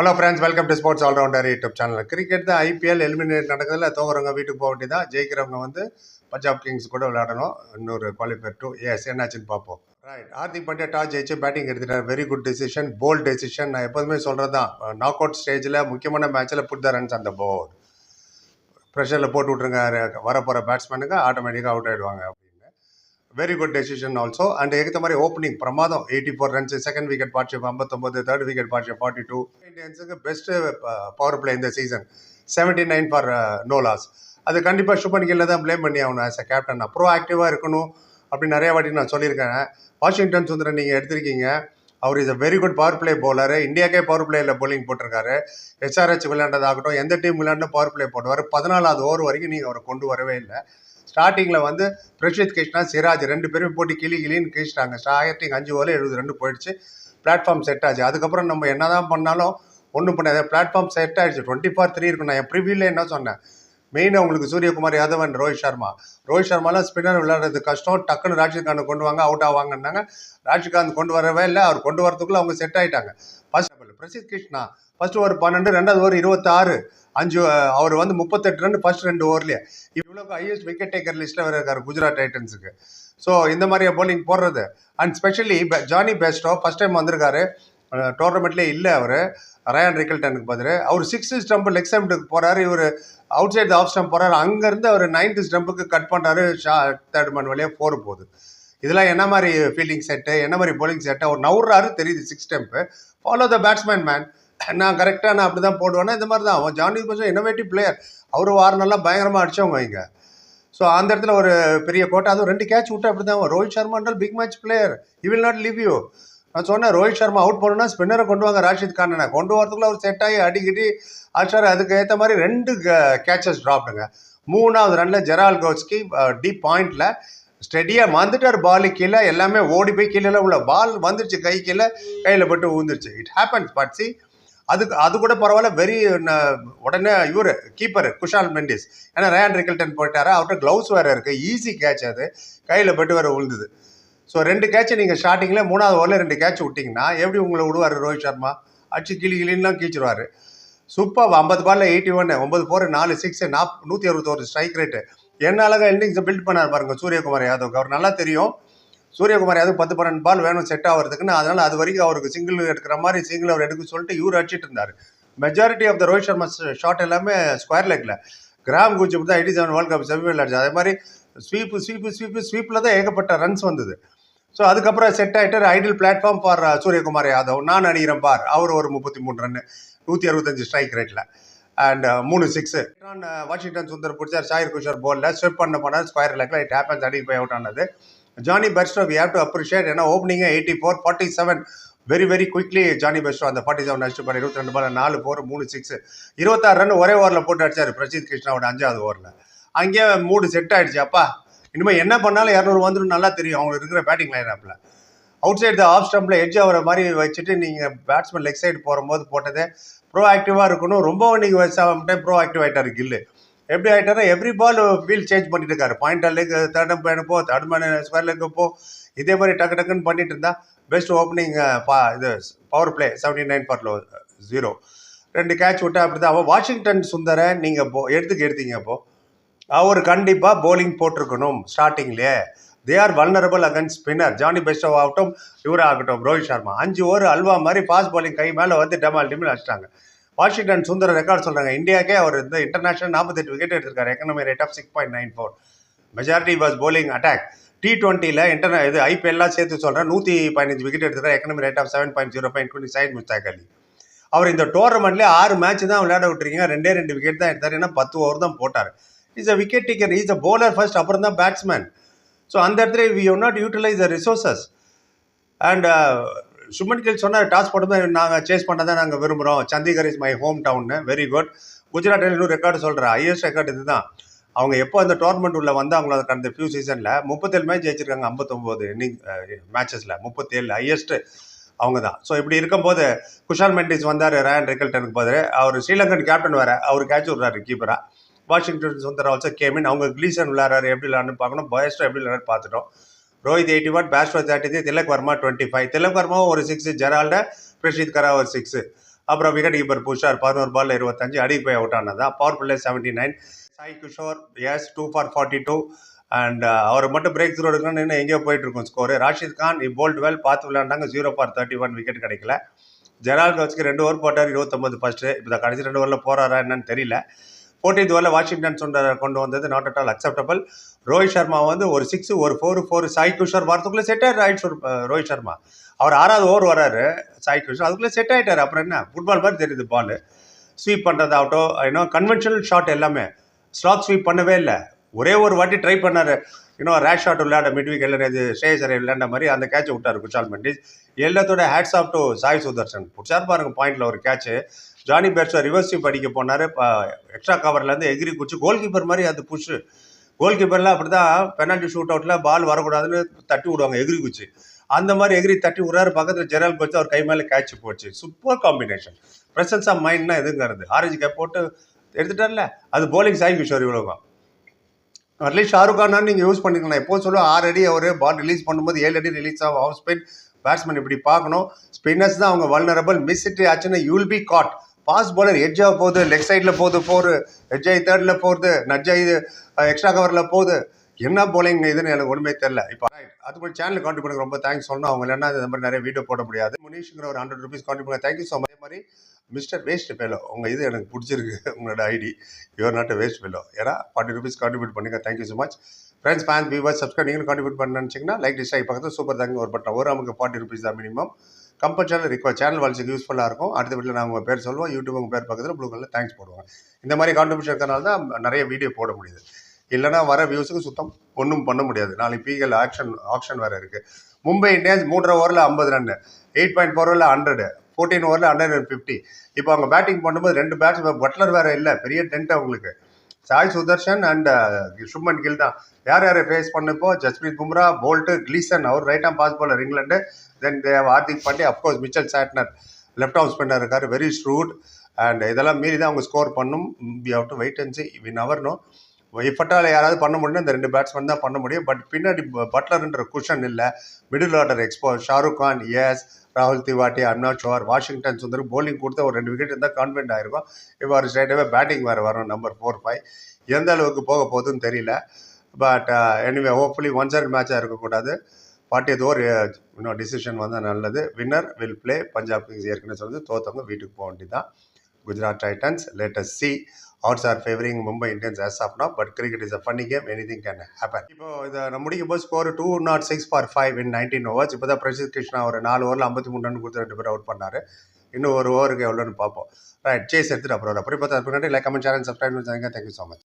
Hello friends welcome to sports allrounder YouTube channel cricket தான் IPL eliminate நடக்குதுல தோங்குறவங்க வீட்டுக்கு போக வேண்டியதான் ஜெயிக்கிறவங்க வந்து பஞ்சாப் கிங்ஸ் கூட விளையாடணும். இன்னொரு குவாலிஃபயர் டூ எஸ் என்னாச்சுன்னு பார்ப்போம். ரைட் ஹார்திக் பாண்டியா டாஸ் ஜெயிச்சு பேட்டிங் எடுத்துட்டார். Very good decision bold decision நான் எப்போதுமே சொல்கிறது தான் நாக் அவுட் ஸ்டேஜில் முக்கியமான மேட்ச்சில் புட் த ரன்ஸ் அந்த போர்டு ப்ரெஷரில் போட்டு விட்ருங்க வரப்போகிற பேட்ஸ்மேனுக்கு ஆட்டோமேட்டிக்காக அவுட் ஆகிடுவாங்க அப்படி very good decision also and ஏற்ற மாதிரி ஓப்பனிங் பிரமாதம். Eighty four runs second wicket partnership ஐம்பத்தொம்பது third wicket partnership forty two இந்தியன்ஸுக்கு best power play இந்த season seventy nine for no loss அது கண்டிப்பாக சுபன் கில்ல தான் ப்ளேம் பண்ணி ஆகணும் ஆஸ் அ கேப்டன் ப்ரோ ஆக்டிவாக இருக்கணும் அப்படின்னு நிறைய வாட்டி நான் சொல்லியிருக்கேன். வாஷிங்டன் சுந்தரன் நீங்கள் எடுத்திருக்கீங்க. அவர் is a very good power play bowler இந்தியாக்கே power பிளேயில் போலிங் போட்டிருக்காரு. எஸ்ஆர்ஹெச் விளையாண்டதாகட்டும் எந்த டீம் விளையாண்டும் பவர் பிளே போடுவார். பதினாலாவது ஓவர் வரைக்கும் நீங்கள் அவரை கொண்டு வரவே இல்லை. ஸ்டார்டிங்கில் வந்து பிரஷித் கிருஷ்ணா சிராஜ் ரெண்டு பேரும் போட்டு கிளி கிளின்னு கிழிச்சிட்டாங்க. ஸ்டார்டிங் அஞ்சு ஓவர் எழுபது ரெண்டு போயிடுச்சு. பிளாட்ஃபார்ம் செட் ஆச்சு. அதுக்கப்புறம் நம்ம என்ன தான் பண்ணாலும் ஒன்றும் பண்ணாது. பிளாட்ஃபார்ம் செட் ஆகிடுச்சு டுவெண்ட்டி ஃபார் த்ரீ இருக்கும். நான் என் ப்ரிவியூவில் என்ன சொன்னேன்? மெயினாக உங்களுக்கு சூரியகுமார் யாதவ் அண்ட் ரோஹித் சர்மா. ரோஹித் சர்மாலாம் ஸ்பின்னர் விளையாடுறது கஷ்டம். டக்குன்னு ராஜிகாந்த் கொண்டு வாங்க அவுட் ஆவாங்கன்னாங்க. ராஜிகாந்த் கொண்டு வரவே இல்லை. அவர் கொண்டு வரதுக்குள்ள அவங்க செட் ஆகிட்டாங்க பிரசித் கிருஷ்ணா ஃபர்ஸ்ட் ஓவர் பன்னெண்டு ரெண்டாவது ஓவர் இருபத்தாறு. அஞ்சு அவர் வந்து முப்பத்தெட்டு ரன் ஃபர்ஸ்ட் ரெண்டு ஓவர்லேயே இவ்வளோக்கு ஹையஸ்ட் விக்கெட் டேக்கர் லிஸ்ட்டில் வேறு இருக்காரு குஜராத் டைட்டன்ஸுக்கு. ஸோ இந்த மாதிரி போலிங் போடுறது? And specially Jonny Bairstow first time வந்திருக்காரு. டோர்னமெண்ட்லேயே இல்லை அவர். ரயான் ரிக்கல்டனுக்கு பதில். அவர் சிக்ஸ்த் ஸ்டம்ப் லெக் ஸ்டம்புக்கு போகிறாரு இவர் அவுட் சைடு ஆஃப் ஸ்டம்ப் போகிறாரு அங்கேருந்து அவர் நைன்த் ஸ்டம்புக்கு கட் பண்ணுறாரு ஷா தேர்ட் மன் வழியாக போர் போகுது. இதெல்லாம் என்ன மாதிரி ஃபீல்டிங் செட்டு என்ன மாதிரி போலிங் செட்டு அவர் நவுறாரு தெரியுது six stump follow the batsman man நான் கரெக்டாக நான் அப்படி தான் போடுவேன்னா இந்த மாதிரி தான் அவன் ஜானி கொஞ்சம் இன்னோவேட்டிவ் பிளேயர் அவர் வாரம் பயங்கரமாக அடித்தவங்க இங்கே. ஸோ அந்த இடத்துல ஒரு பெரிய கோட்டை அதுவும் ரெண்டு கேட்ச் விட்டு அப்படி தான் Rohit சர்மான்றால் big match player he will not leave you நான் சொன்னேன் ரோஹித் சர்மா அவுட் பண்ணணும்னா ஸ்பின்னரை கொண்டு வாங்க ராஷித் கானனை கொண்டு வரதுக்குள்ள அவர் செட் ஆகி அடிக்கடி ஆச்சார் அதுக்கு ஏற்ற மாதிரி ரெண்டு கேச்சஸ் ட்ராப்டுங்க மூணாவது ரனில் ஜெரால் கோஸ்கி டீப் பாயிண்டில் ஸ்டெடியாக வந்துட்டார் பாலு கீழே எல்லாமே ஓடி போய் கீழே உள்ள பால் வந்துருச்சு கை கீழே கையில் பட்டு ஊந்துருச்சு. இட் ஹேப்பன்ஸ் பட் சி அதுக்கு அது கூட பரவாயில்ல வெரி உடனே இவர் கீப்பர் குஷால் மெண்டிஸ். ஏன்னா ரேன் ரிக்கல்டன் போயிட்டாரு அவர்கிட்ட க்ளவுஸ் வேறு இருக்குது ஈஸி கேட்ச் அது. கையில் பட்டு வேறு விழுந்தது ஸோ ரெண்டு கேட்சை நீங்கள் ஸ்டார்டிங்கில் மூணாவது ஓவரில் ரெண்டு கேட்ச் விட்டிங்கன்னா எப்படி உங்களை விடுவார் ரோஹித் சர்மா? அடிச்சு கிளி கிளின்லாம் கீச்சிருவார். சூப்பர் ஐம்பது பாலில் எயிட்டி ஒன்று ஒன்பது ஃபோர் நாலு சிக்ஸ் நாப் நூற்றி அறுபத்தோரு ஸ்ட்ரைக் ரேட்டு என்ன அழகாக இன்னிங்ஸை பில்ட் பண்ணார் பாருங்க சூரியகுமார் யாதவுக்கு. அவர் நல்லா தெரியும். சூரியகுமார் யாதவ் பத்து பன்னெண்டு பால் வேணும் செட் ஆகிறதுக்குன்னு அதனால் அது வரைக்கும் அவருக்கு சிங்கிள் எடுக்கிற மாதிரி சிங்கிள் அவர் எடுக்க சொல்லிட்டு இவர் அடிச்சிட்டு இருந்தார். Majority of the Rohit Sharma shot எல்லாமே ஸ்கொயர் லெக்கில் கிராம் குஜ் தான் eighty seven world cup semifinal அடிச்சு அதே மாதிரி ஸ்வீப்பு ஸ்வீப்பு ஸ்வீப்பு ஸ்வீப்பில் தான் ஏகப்பட்ட ரன்ஸ் வந்தது. ஸோ அதுக்கப்புறம் செட் ஆகிட்டு ideal platform for Suryakumar Yadav. நான் அடிக்கிறேன் பார். அவர் ஒரு முப்பத்தி மூணு ரன்னு நூற்றி அறுபத்தஞ்சு ஸ்ட்ரைக் ரேட்டில் அண்ட் uh, மூணு சிக்ஸு வாஷிங்டன் uh, சுந்தர் பிடிச்சார். ஷாயிர் குஷர் போலில் ஸ்வெப் பண்ண போனால் ஸ்கொயர் லெக்கில் இட் ஹேப்பன்ஸ் அடி போய் அவுட் ஆனது. Johnny Bairstow we have to appreciate ஏன்னா ஓப்பனிங்கே eighty four forty seven very very quickly Johnny Bairstow அந்த ஃபார்ட்டி செவன் அடிச்சு பண்ணி இருபத்தி ரெண்டு பால் நாலு ஃபோர் மூணு சிக்ஸ் இருபத்தாறு ரன் ஒரே ஓவரில் போட்டு அடிச்சார் பிரஜித் கிருஷ்ணாவோட அஞ்சாவது ஓவரில் அங்கேயே மூடு செட் ஆகிடுச்சு அப்பா இனிமேல் என்ன பண்ணாலும் இரநூறு வந்துடும் நல்லா தெரியும். அவங்க இருக்கிற batting line outside the off ஸ்டம்பில் edge ஆகிற மாதிரி வச்சுட்டு நீங்கள் பேட்ஸ்மேன் லெக் சைடு போகும்போது போட்டதே. ப்ரோ ஆக்டிவாக இருக்கணும் ரொம்ப நீங்கள் டைம் ப்ரோ ஆக்டிவ் ஆகிட்டார் கில்லு. எப்படி ஆகிட்டாரா எவ்ரி பால் ஃபீல் சேஞ்ச் பண்ணிட்டு இருக்காரு. பாயிண்ட் லெக் தேர்ட் அம்பையனு போ தேர்ட் மேன் ஸ்கொயர் லெக்கு போ. இதே மாதிரி டக்கு டக்குன்னு பண்ணிட்டு இருந்தா பெஸ்ட் ஓப்பனிங் பா இது பவர் பிளே செவன்டி நைன் பார்ல ஜீரோ ரெண்டு கேட்ச் விட்டா அப்படி தான் வாஷிங்டன் சுந்தரை நீங்கள் போ எடுத்துக்கு எடுத்தீங்க அப்போ அவர் கண்டிப்பாக போலிங் போட்டிருக்கணும் ஸ்டார்டிங்லேயே they are vulnerable against spinner Jonny Bairstow ஆகட்டும் இவராக ஆகட்டும் ரோஹித் சர்மா. அஞ்சு ஓவர் அல்வா மாதிரி ஃபாஸ்ட் பாலிங் கை மேலே வந்து டெமால் டிமில் அடிச்சிட்டாங்க. வாஷிங்டன் சுந்தர ரெக்கார்ட் சொல்கிறாங்க இந்தியாக்கே அவர் இந்த இன்டர்நேஷனல் நாற்பத்தெட்டு விக்கெட் எடுத்திருக்காரு. Economy rate of six point nine four majority was bowling attack T டுவெண்ட்டியில் இன்டர்நே இது ஐபிஎல்லாம் சேர்த்து சொல்கிறேன் நூற்றி பதினஞ்சு விக்கெட் எடுத்திருக்காரு. Economy rate of seven point zero point twenty Syed Mushtaq Ali. அவர் இந்த டோர்னமெண்ட்லேயே ஆறு மேட்ச் தான் விளையாட விட்டுருக்கீங்க. ரெண்டே ரெண்டு விக்கெட் தான் எடுத்தார். ஏன்னா பத்து ஓவர் தான் போட்டார். Is a wicket taker is a bowler first அப்புறம் தான் பேட்ஸ்மேன் ஸோ அந்த இடத்துல we you not utilise the resources and Shubman Gill சொன்ன டாஸ் போட்டு நாங்கள் சேஸ் பண்ண தான் நாங்கள் விரும்புகிறோம் சண்டிகர் இஸ் மை ஹோம் டவுன்னு வெரி குட் குஜராத் இன்னும் ரெக்கார்டு சொல்கிறேன் ஹையஸ்ட் ரெக்கார்டு இதுதான். அவங்க எப்போ அந்த டோர்னமெண்ட் உள்ள வந்து அவங்கள கடந்த ஃபியூ சீசனில் முப்பத்தேழு மேட்ச் ஜெயிச்சிருக்காங்க ஐம்பத்தொம்போது இன்னிங் மேட்சஸில் uh, முப்பத்தேழு ஹையஸ்ட்டு அவங்க தான் ஸோ இப்படி இருக்கும்போது குஷால் மெண்டிஸ் வந்தார் ரயான் ரிக்கல்டனுக்கு பதில். அவர் ஸ்ரீலங்கன் கேப்டன் வேறு அவர் கேட்ச் விட்றாரு கீப்பராக வாஷிங்டன் சுந்தர் ஆல்சோ கேமின் அவங்க கிளீசன் விளையாடுறாரு. எப்படி விளையாடுன்னு பார்க்கணும். பயஸ்டோ எப்படி விளையாடு பார்த்துட்டோம். Rohit eighty one Bairstow thirty three Tilak Varma twenty five Tilak Varma ஒரு சிக்ஸ் ஜெரால்ட பிரஷித் கரா ஒரு சிக்ஸ் அப்புறம் விக்கெட் கீப்பர் புஷார் பதினோரு பால் இருபத்தஞ்சு. அடிக்கு போய் out ஆனதா. Power play seventy nine Sai Kishore is two for forty two and அவர் மட்டும் பிரேக் த்ரூ எடுக்கணும்னு இன்னும் எங்கேயோ போயிட்டு இருக்கும் score Rashid Khan bowled well பார்த்து விளையாண்டாங்க. Zero for thirty one wicket கிடைக்கல. ஜெரால் கவுச்சுக்கு ரெண்டு ஓவர் போட்டார். இருபத்தொம்பது ஃபஸ்ட்டு இப்போ கடைசி ரெண்டு ஓவரில் போகிறாரா என்னன்னு தெரியல. ஃபோர்டீன்த் ஓவரில் வாஷிங்டன் சுண்டர் கொண்டு வந்தது not at all acceptable Rohit Sharma வந்து ஒரு சிக்ஸ் ஒரு ஃபோர் ஃபோர் சாய் கிஷோர் வரதுக்குள்ளே செட் ஆயிடுற ரோஹித் சர்மா. அவர் ஆறாவது ஓவர் வராரு சாய் கிஷோர். அதுக்குள்ளே செட் ஆகிட்டார் அப்புறம் என்ன? ஃபுட்பால் மாதிரி தெரியுது பால் ஸ்வீப் பண்ணுறதாகட்டும் இன்னும் கன்வென்ஷனல் ஷாட் எல்லாமே. ஸ்லாக் ஸ்வீப் பண்ணவே இல்லை. ஒரே ஒரு வாட்டி ட்ரை பண்ணார். இன்னும் ரேஷ் ஷாட் விளையாட மிட் வீக் இது ஸ்ரேயசரை விளையாண்ட மாதிரி அந்த கேட்சை விட்டார் குஷால் மெண்டிஸ். எல்லாத்தோட hats off to Sai Sudharsan பிடிச்சார் பாருங்க பாயிண்ட்ல ஒரு catch Jonny Bairstow reverse sweep அடிக்க போனார். எக்ஸ்ட்ரா கவர்லேருந்து எகிரி குச்சி கோல் கீப்பர் மாதிரி அது புஷ் கோல் கீப்பர்லாம் அப்படி தான் பெனால்ட்டி ஷூட் அவுட்டில் பால் வரக்கூடாதுன்னு தட்டி விடுவாங்க எகிரி குச்சி. அந்த மாதிரி எகிரி தட்டி விடுறாரு. பக்கத்தில் ஜெரால் போச்சு அவர் கை மேலே கேட்ச் போச்சு. சூப்பர் காம்பினேஷன் ப்ரெசன்ஸ் ஆஃப் மைண்ட்னா எதுங்கிறது. ஆரஞ்சு கேப் போட்டு எடுத்துட்டார்ல. அது போலிங் சாய் கிஷோர் இவ்வளோதான் அட்லீஸ்ட் ஷாருக் கான் நீங்கள் யூஸ் பண்ணிக்கலாம் எப்போ சொல்லுவோம் ஆறு அடி அவர் பால் ரிலீஸ் பண்ணும்போது ஏழு அடி ரிலீஸ் ஆகும். ஆஃப் ஸ்பின் பேட்ஸ்மேன் இப்படி பார்க்கணும். ஸ்பின்னர்ஸ் தான் அவங்க வல்னரபிள் மிஸ் இட் ஆச்சுன்னா you'll be caught fast bowler எட்ஜாக போகுது லெக் சைடில் போகுது ஃபோரு எட்ஜாய் தேர்டில் போகுது நட்ஜாய் எக்ஸ்ட்ரா கவரில் போகுது. என்ன போலிங் இதுன்னு எனக்கு ஒன்றுமே தெரில இப்போ அது மாதிரி சேனல் கான்ட்ரிபியூட் ரொம்ப தேங்க்ஸ் சொல்லணும். அவங்க இல்லைன்னா இந்த மாதிரி நிறைய வீடியோ போட முடியாது. முனீஷ்ங்கிற ஒரு hundred rupees contribute thank you so அதே மாதிரி மிஸ்டர் வேஸ்ட் ஃபெலோ உங்கள் இது எனக்கு பிடிச்சிருக்கு. உங்களோட ID your not waste fellow ஏன்னா ஃபார்ட்டி ருபீஸ் கான்ட்ரிபியூட் பண்ணுங்க thank you so much friends fans viewers subscribe நீங்களும் கான்ட்ரிபியூட் பண்ண நினச்சிங்கன்னா லைக் டிஸ்ட்ராக் பக்கத்தில் சூப்பர் தாங்க ஒரு பட்டம் ஒரு நமக்கு ஃபார்ட்டி ருபீஸ் தான் மினிமம் கம்பல்சரி ரிக்வா சேனல் வாழ்ச்சிக்கு யூஸ்ஃபுல்லாக இருக்கும். அடுத்த வீட்டில் நான் உங்கள் பேர் சொல்லுவோம் யூடியூப் உங்கள் பேர் பக்கத்தில் ப்ளூ தேங்க்ஸ் போடுவாங்க. இந்த மாதிரி கான்ட்ரிபியூஷன் இருக்கனால தான் நிறைய வீடியோ போட முடியுது. இல்லைனா வர வியூஸுக்கு சுத்தம் ஒன்றும் பண்ண முடியாது. நாளைக்கு பிஎல் ஆக்ஷன் ஆப்ஷன் வேறு இருக்குது மும்பை இந்தியன்ஸ் மூன்றரை ஓவரில் ஐம்பது ரன் எயிட் பாயிண்ட் ஃபோர் ஓவரில் ஹண்ட்ரட் ஃபோர்டீன் ஓவரில் ஹண்ட்ரட் அண்ட் ஃபிஃப்டி இப்போ அவங்க பேட்டிங் பண்ணும்போது ரெண்டு பேட்ஸ் பட்லர் வேறு இல்லை பெரிய டென்ட் அவங்களுக்கு. சாய் சுதர்ஷன் அண்ட் uh, சுப்மன் கில் தான். யார் யாரை ஃபேஸ் பண்ணப்போ Jasprit Bumrah Boult Gleeson our right arm pace bowler England then Dev Hardik Pandey of course Mitchell Santner left arm spinner இருக்கார் வெரி ஸ்ட்ரூட் அண்ட் இதெல்லாம் மீறி தான் அவங்க ஸ்கோர் பண்ணும். We have to wait and see win நவர் நோ யாராவது பண்ண முடியும் இந்த ரெண்டு பேட்ஸ்மேன் தான் பண்ண முடியும். பட் பின்னாடி பட்லர்ன்ற குஷன் இல்லை. மிடில் ஆர்டர் எக்ஸ்போ ஷாருக் கான் எஸ் ராகுல் திவாட்டி அண்ணா ஷோர் வாஷிங்டன் சுந்தர் போலிங் கொடுத்து ஒரு ரெண்டு விக்கெட் இருந்தால் கான்ஃபிடென்ட் ஆயிருக்கும். இவ்வாறு அவர் ஸ்ட்ரைட்டாகவே பேட்டிங் வேறு வரும் நம்பர் ஃபோர் ஃபைவ் எந்த அளவுக்கு போக போகுதுன்னு தெரியல. But anyway hopefully one side மேட்சாக இருக்கக்கூடாது. ஃபார்ட்டி ஓவர் இன்னும் டிசிஷன் வந்தால் நல்லது. Winner will play Punjab Kings ஏற்கனவே சொல்லுது தோத்தவங்க வீட்டுக்கு போக வேண்டியதான் Gujarat Titans latest the odds are favouring Mumbai Indians as of now but cricket is a funny game anything can happen இப்போ இதை நம்ம முடிக்கும் போது score two naught six for five in nineteen overs இப்போ தான் பிரசித் கிருஷ்ணா ஒரு நாலு ஓவரில் ஐம்பத்தி மூணு ரன் கொடுத்து ரெண்டு பேர் அவுட் பண்ணார். இன்னும் ஒரு ஓவருக்கு எவ்வளோன்னு பார்ப்போம். ரைட் சேஸ் எடுத்துகிட்டு அப்புறம் அப்புறம் பார்த்தா லைக் கமெண்ட் சேனல் சப்ஸ்கிரைப் பண்ணுங்க தேங்க்யூ ஸோ மச்